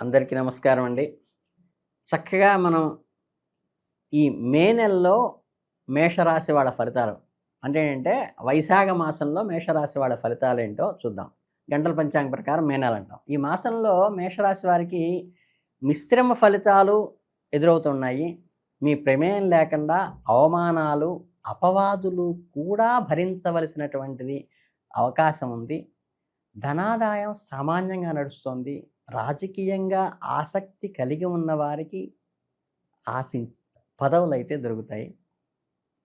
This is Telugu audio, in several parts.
అందరికీ నమస్కారం అండి. చక్కగా మనం ఈ మే నెలలో మేషరాశి వాళ్ళ ఫలితాలు అంటే ఏంటంటే వైశాఖ మాసంలో మేషరాశి వాళ్ళ ఫలితాలు ఏంటో చూద్దాం. గంటల పంచాంగ ప్రకారం మే నెల అంటాం. ఈ మాసంలో మేషరాశి వారికి మిశ్రమ ఫలితాలు ఎదురవుతున్నాయి. మీ ప్రమేయం లేకుండా అవమానాలు అపవాదులు కూడా భరించవలసినటువంటిది అవకాశం ఉంది. ధనాదాయం సామాన్యంగా నడుస్తుంది. రాజకీయంగా ఆసక్తి కలిగి ఉన్న వారికి ఆశి పదవులు అయితే దొరుకుతాయి.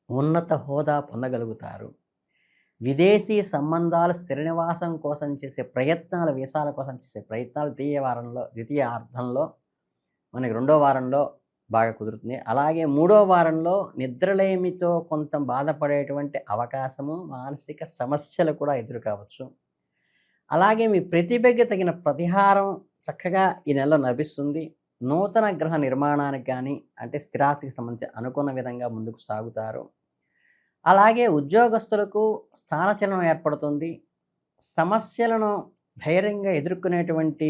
ఉన్నత హోదా పొందగలుగుతారు. విదేశీ సంబంధాలు శ్రీనివాసం కోసం చేసే ప్రయత్నాలు వీసాల కోసం చేసే ప్రయత్నాలు ద్వితీయ వారంలో ద్వితీయ అర్థంలో మనకి రెండో వారంలో బాగా కుదురుతుంది. అలాగే మూడో వారంలో నిద్రలేమితో కొంత బాధపడేటువంటి అవకాశము మానసిక సమస్యలు కూడా ఎదురు కావచ్చు అలాగే మీ ప్రతిభకి తగిన ప్రతిహారం చక్కగా ఈ నెలలో లభిస్తుంది నూతన గ్రహ నిర్మాణానికి కానీ అంటే స్థిరాస్తికి సంబంధించి అనుకున్న విధంగా ముందుకు సాగుతారు. అలాగే ఉద్యోగస్తులకు స్థానచలనం ఏర్పడుతుంది. సమస్యలను ధైర్యంగా ఎదుర్కొనేటువంటి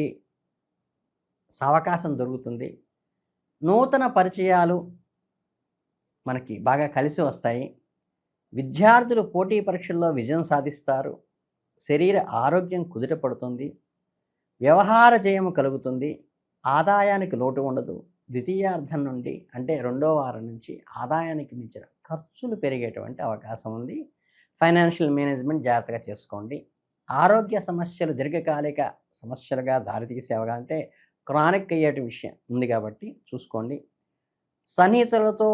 అవకాశం దొరుకుతుంది. నూతన పరిచయాలు మనకి బాగా కలిసి వస్తాయి. విద్యార్థులు పోటీ పరీక్షల్లో విజయం సాధిస్తారు. శరీర ఆరోగ్యం కుదుటపడుతుంది వ్యవహార జయము కలుగుతుంది. ఆదాయానికి లోటు ఉండదు. ద్వితీయార్థం నుండి అంటే రెండో వారం నుంచి ఆదాయానికి మించిన ఖర్చులు పెరిగేటువంటి అవకాశం ఉంది. ఫైనాన్షియల్ మేనేజ్మెంట్ జాగ్రత్తగా చేసుకోండి. ఆరోగ్య సమస్యలు దీర్ఘకాలిక సమస్యలుగా దారితీసేవగా అంటే క్రానిక్ అయ్యేటి విషయం ఉంది కాబట్టి చూసుకోండి. సన్నిహితులతో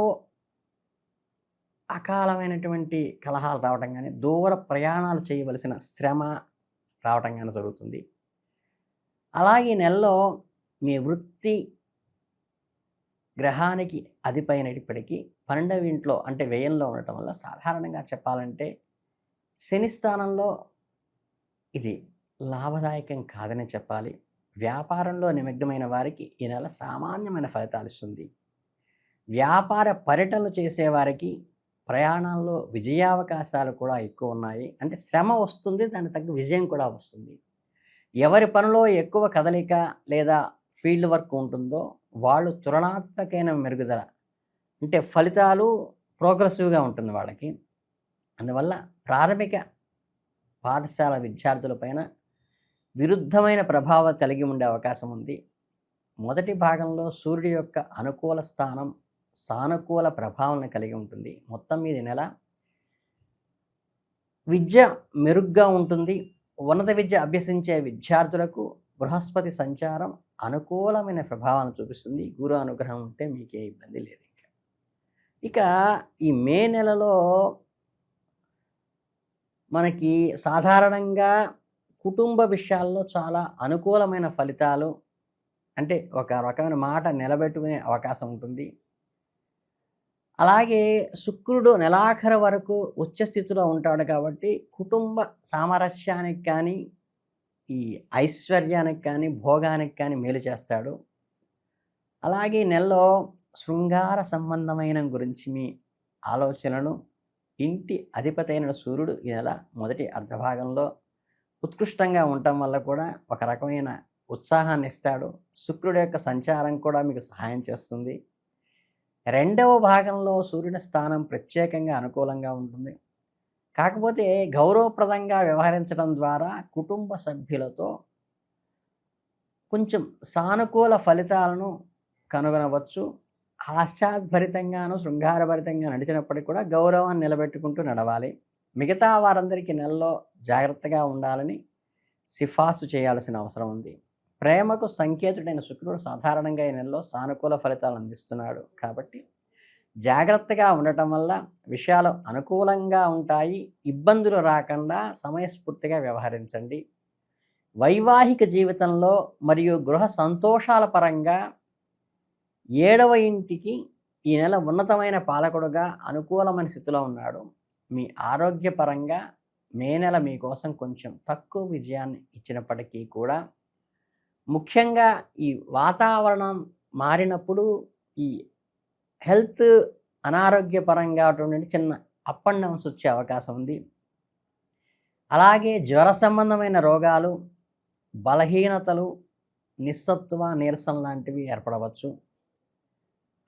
అకాలమైనటువంటి కలహాలు రావటం కానీ దూర ప్రయాణాలు చేయవలసిన శ్రమ రావటం కానీ జరుగుతుంది. అలాగే ఈ నెలలో మీ వృత్తి గ్రహానికి అధిపైనప్పటికీ పన్నెండవ ఇంట్లో అంటే వ్యయంలో ఉండటం వల్ల సాధారణంగా చెప్పాలంటే శని స్థానంలో ఇది లాభదాయకం కాదని చెప్పాలి. వ్యాపారంలో నిమగ్నమైన వారికి ఈ నెల సామాన్యమైన ఫలితాలు ఇస్తుంది. వ్యాపార పర్యటనలు చేసేవారికి ప్రయాణాల్లో విజయావకాశాలు కూడా ఎక్కువ ఉన్నాయి. అంటే శ్రమ వస్తుంది దానికి తగ్గ విజయం కూడా వస్తుంది. ఎవరి పనిలో ఎక్కువ కదలిక లేదా ఫీల్డ్ వర్క్ ఉంటుందో వాళ్ళు తులనాత్మకమైన మెరుగుదల అంటే ఫలితాలు ప్రోగ్రెసివ్గా ఉంటుంది వాళ్ళకి. అందువల్ల ప్రాథమిక పాఠశాల విద్యార్థులపైన విరుద్ధమైన ప్రభావం కలిగి ఉండే అవకాశం ఉంది. మొదటి భాగంలో సూర్యుడి యొక్క అనుకూల స్థానం సానుకూల ప్రభావాన్ని కలిగి ఉంటుంది. మొత్తం మీద నెల విద్య మెరుగ్గా ఉంటుంది. ఉన్నత విద్య అభ్యసించే విద్యార్థులకు బృహస్పతి సంచారం అనుకూలమైన ప్రభావాన్ని చూపిస్తుంది. గురు అనుగ్రహం ఉంటే మీకే ఇబ్బంది లేదు ఇంకా. ఇక ఈ మే నెలలో మనకి సాధారణంగా కుటుంబ విషయాల్లో చాలా అనుకూలమైన ఫలితాలు అంటే ఒక రకమైన మాట నిలబెట్టుకునే అవకాశం ఉంటుంది. అలాగే శుక్రుడు నెలాఖరు వరకు ఉచ్చ స్థితిలో ఉంటాడు కాబట్టి కుటుంబ సామరస్యానికి కానీ ఈ ఐశ్వర్యానికి కానీ భోగానికి కానీ మేలు చేస్తాడు. అలాగే నెలలో శృంగార సంబంధమైన గురించి మీ ఆలోచనలు ఇంటి అధిపతైన సూర్యుడు ఈ నెల మొదటి అర్ధభాగంలో ఉత్కృష్టంగా ఉండటం వల్ల కూడా ఒక రకమైన ఉత్సాహాన్ని ఇస్తాడు. శుక్రుడు యొక్క సంచారం కూడా మీకు సహాయం చేస్తుంది. రెండవ భాగంలో సూర్యుని స్థానం ప్రత్యేకంగా అనుకూలంగా ఉంటుంది. కాకపోతే గౌరవప్రదంగా వ్యవహరించడం ద్వారా కుటుంబ సభ్యులతో కొంచెం సానుకూల ఫలితాలను కనుగొనవచ్చు. హాస్యాద్భరితంగాను శృంగారభరితంగా నడిచినప్పటికీ కూడా గౌరవాన్ని నిలబెట్టుకుంటూ నడవాలి. మిగతా వారందరికీ నెలలో జాగ్రత్తగా ఉండాలని సిఫార్సు చేయాల్సిన అవసరం ఉంది. ప్రేమకు సంకేతుడైన శుక్రుడు సాధారణంగా ఈ నెలలో సానుకూల ఫలితాలు అందిస్తున్నాడు. కాబట్టి జాగ్రత్తగా ఉండటం వల్ల విషయాలు అనుకూలంగా ఉంటాయి. ఇబ్బందులు రాకుండా సమయస్ఫూర్తిగా వ్యవహరించండి. వైవాహిక జీవితంలో మరియు గృహ సంతోషాల పరంగా ఏడవ ఇంటికి ఈ నెల ఉన్నతమైన పాలకుడుగా అనుకూలమైన స్థితిలో ఉన్నాడు. మీ ఆరోగ్యపరంగా మే నెల మీకోసం కొంచెం తక్కువ విజయాన్ని ఇచ్చినప్పటికీ కూడా ముఖ్యంగా ఈ వాతావరణం మారినప్పుడు ఈ హెల్త్ అనారోగ్యపరంగా అటువంటి చిన్న అప్ అండ్ డౌన్స్ వచ్చే అవకాశం ఉంది. అలాగే జ్వర సంబంధమైన రోగాలు బలహీనతలు నిస్సత్వ నీరసం లాంటివి ఏర్పడవచ్చు.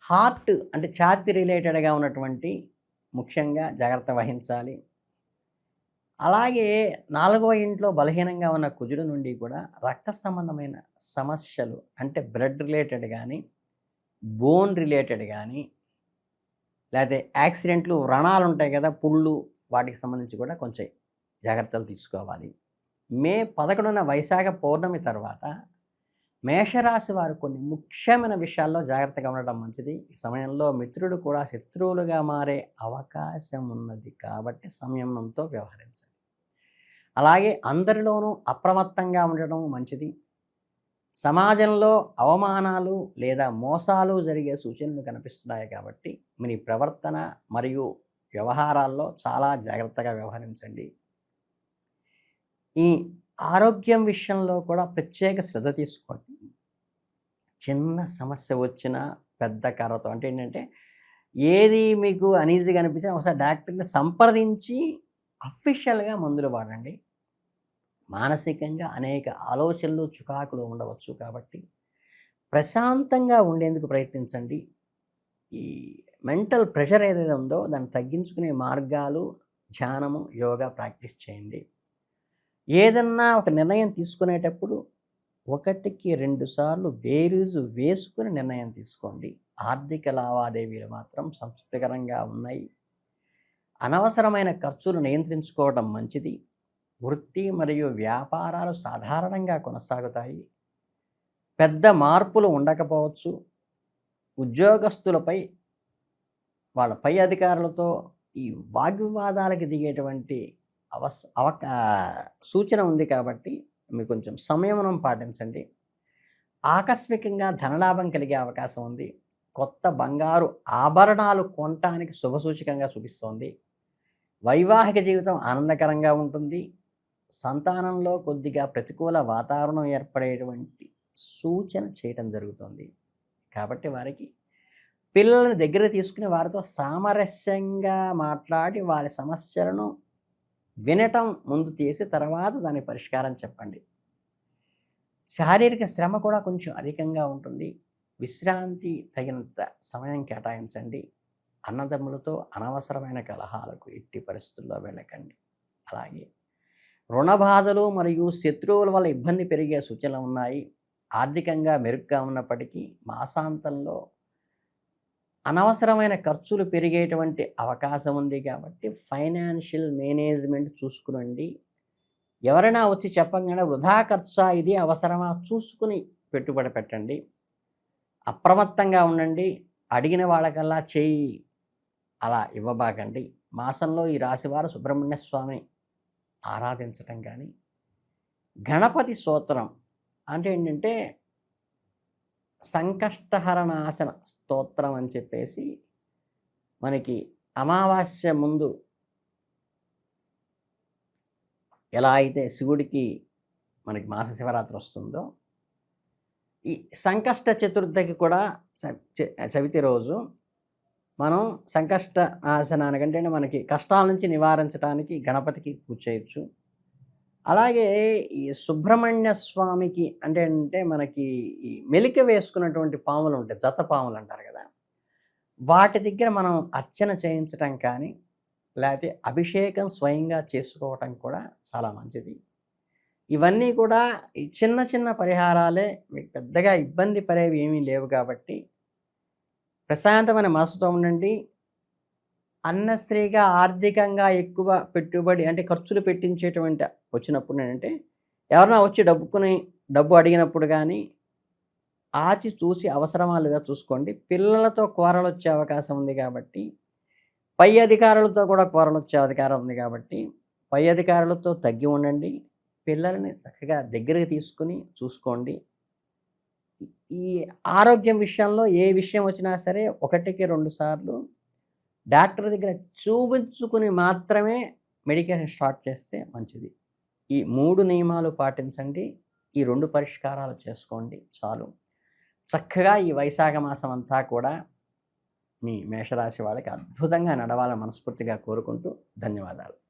హార్ట్ అంటే ఛాతి రిలేటెడ్గా ఉన్నటువంటి ముఖ్యంగా జాగ్రత్త వహించాలి. అలాగే నాలుగవ ఇంట్లో బలహీనంగా ఉన్న కుజుడు నుండి కూడా రక్త సంబంధమైన సమస్యలు అంటే బ్లడ్ రిలేటెడ్ కానీ బోన్ రిలేటెడ్ కానీ లేకపోతే యాక్సిడెంట్లు వ్రణాలు ఉంటాయి కదా పుళ్ళు వాటికి సంబంధించి కూడా కొంచెం జాగ్రత్తలు తీసుకోవాలి. మే పదకొండున వైశాఖ పౌర్ణమి తర్వాత మేషరాశి వారు కొన్ని ముఖ్యమైన విషయాల్లో జాగ్రత్తగా ఉండడం మంచిది. ఈ సమయంలో మిత్రుడు కూడా శత్రువులుగా మారే అవకాశం ఉన్నది కాబట్టి సంయమనంతో వ్యవహరించండి. అలాగే అందరిలోనూ అప్రమత్తంగా ఉండడం మంచిది. సమాజంలో అవమానాలు లేదా మోసాలు జరిగే సూచనలు కనిపిస్తున్నాయి కాబట్టి మీ ప్రవర్తన మరియు వ్యవహారాల్లో చాలా జాగ్రత్తగా వ్యవహరించండి. ఈ ఆరోగ్యం విషయంలో కూడా ప్రత్యేక శ్రద్ధ తీసుకోండి. చిన్న సమస్య వచ్చిన పెద్ద కర్రతో అంటే ఏంటంటే ఏది మీకు అనీజీగా అనిపించినా ఒకసారి డాక్టర్ని సంప్రదించి అఫీషియల్గా మందులు వాడండి. మానసికంగా అనేక ఆలోచనలు చుకాకులు ఉండవచ్చు కాబట్టి ప్రశాంతంగా ఉండేందుకు ప్రయత్నించండి. ఈ మెంటల్ ప్రెషర్ ఏదైతే ఉందో దాన్ని తగ్గించుకునే మార్గాలు ధ్యానము యోగా ప్రాక్టీస్ చేయండి. ఏదన్నా ఒక నిర్ణయం తీసుకునేటప్పుడు ఒకటికి రెండు సార్లు బేరీజు వేసుకుని నిర్ణయం తీసుకోండి. ఆర్థిక లావాదేవీలు మాత్రం సంతృప్తికరంగా ఉన్నాయి. అనవసరమైన ఖర్చులు నియంత్రించుకోవడం మంచిది. వృత్తి మరియు వ్యాపారాలు సాధారణంగా కొనసాగుతాయి. పెద్ద మార్పులు ఉండకపోవచ్చు. ఉద్యోగస్తులపై వాళ్ళ పై అధికారులతో ఈ వాగ్వివాదాలకి దిగేటువంటి అవస్ అవక సూచన ఉంది కాబట్టి మీరు కొంచెం సంయమనం పాటించండి. ఆకస్మికంగా ధనలాభం కలిగే అవకాశం ఉంది. కొత్త బంగారు ఆభరణాలు కొనటానికి శుభసూచకంగా చూపిస్తోంది. వైవాహిక జీవితం ఆనందకరంగా ఉంటుంది. సంతానంలో కొద్దిగా ప్రతికూల వాతావరణం ఏర్పడేటువంటి సూచన చేయటం జరుగుతుంది. కాబట్టి వారికి పిల్లలను దగ్గర తీసుకుని వారితో సామరస్యంగా మాట్లాడి వారి సమస్యలను వినటం ముందు తీసి తర్వాత దాని పరిష్కారం చెప్పండి. శారీరక శ్రమ కూడా కొంచెం అధికంగా ఉంటుంది. విశ్రాంతి తగినంత సమయం కేటాయించండి. అన్నదమ్ములతో అనవసరమైన కలహాలకు ఎట్టి పరిస్థితుల్లో వెళ్ళకండి. అలాగే రుణ బాధలు మరియు శత్రువుల వల్ల ఇబ్బంది పెరిగే సూచనలు ఉన్నాయి. ఆర్థికంగా మెరుగ్గా ఉన్నప్పటికీ మాసాంతంలో అనవసరమైన ఖర్చులు పెరిగేటువంటి అవకాశం ఉంది కాబట్టి ఫైనాన్షియల్ మేనేజ్మెంట్ చూసుకునండి. ఎవరైనా వచ్చి చెప్పగానే వృధా ఖర్చా ఇది అవసరమా చూసుకుని పెట్టుబడి పెట్టండి. అప్రమత్తంగా ఉండండి. అడిగిన వాళ్ళకల్లా చేయి అలా ఇవ్వబాకండి. మాసంలో ఈ రాశివారు సుబ్రహ్మణ్య స్వామిని ఆరాధించటం కానీ గణపతి స్తోత్రం అంటే ఏంటంటే సంకష్టహరణాసన స్తోత్రం అని చెప్పేసి మనకి అమావాస్య ముందు ఎలా అయితే శివుడికి మనకి మాస శివరాత్రి వస్తుందో ఈ సంకష్ట చతుర్థకి కూడా చవితి రోజు మనం సంకష్ట ఆసనానికంటే మనకి కష్టాల నుంచి నివారించడానికి గణపతికి పూజ చేయొచ్చు. అలాగే ఈ సుబ్రహ్మణ్య స్వామికి అంటే అంటే మనకి ఈ మెలిక వేసుకున్నటువంటి పాములు ఉంటాయి జత పాములు అంటారు కదా. వాటి దగ్గర మనం అర్చన చేయించటం కానీ లేకపోతే అభిషేకం స్వయంగా చేసుకోవటం కూడా చాలా మంచిది. ఇవన్నీ కూడా ఈ చిన్న చిన్న పరిహారాలే మీకు పెద్దగా ఇబ్బంది పడేవి ఏమీ లేవు కాబట్టి ప్రశాంతమైన మనసుతో ఉండండి. అన్నశ్రీగా ఆర్థికంగా ఎక్కువ పెట్టుబడి అంటే ఖర్చులు పెట్టించేటువంటి వచ్చినప్పుడు ఏంటంటే ఎవరైనా వచ్చి డబ్బుకుని డబ్బు అడిగినప్పుడు కానీ ఆచి చూసి అవసరమా లేదా చూసుకోండి. పిల్లలతో కూరలు వచ్చే అవకాశం ఉంది కాబట్టి పై అధికారులతో కూడా కూరలు వచ్చే అధికారం ఉంది కాబట్టి పై అధికారులతో తగ్గి ఉండండి. పిల్లల్ని చక్కగా దగ్గరికి తీసుకుని చూసుకోండి. ఈ ఆరోగ్యం విషయంలో ఏ విషయం వచ్చినా సరే ఒకటికి రెండు సార్లు డాక్టర్ దగ్గర చూపించుకుని మాత్రమే మెడికేషన్ స్టార్ట్ చేస్తే మంచిది. ఈ మూడు నియమాలు పాటించండి. ఈ రెండు పరిష్కారాలు చేసుకోండి. చాలు. చక్కగా ఈ వైశాఖ మాసం అంతా కూడా మీ మేషరాశి వాళ్ళకి అద్భుతంగా నడవాలని మనస్ఫూర్తిగా కోరుకుంటూ ధన్యవాదాలు.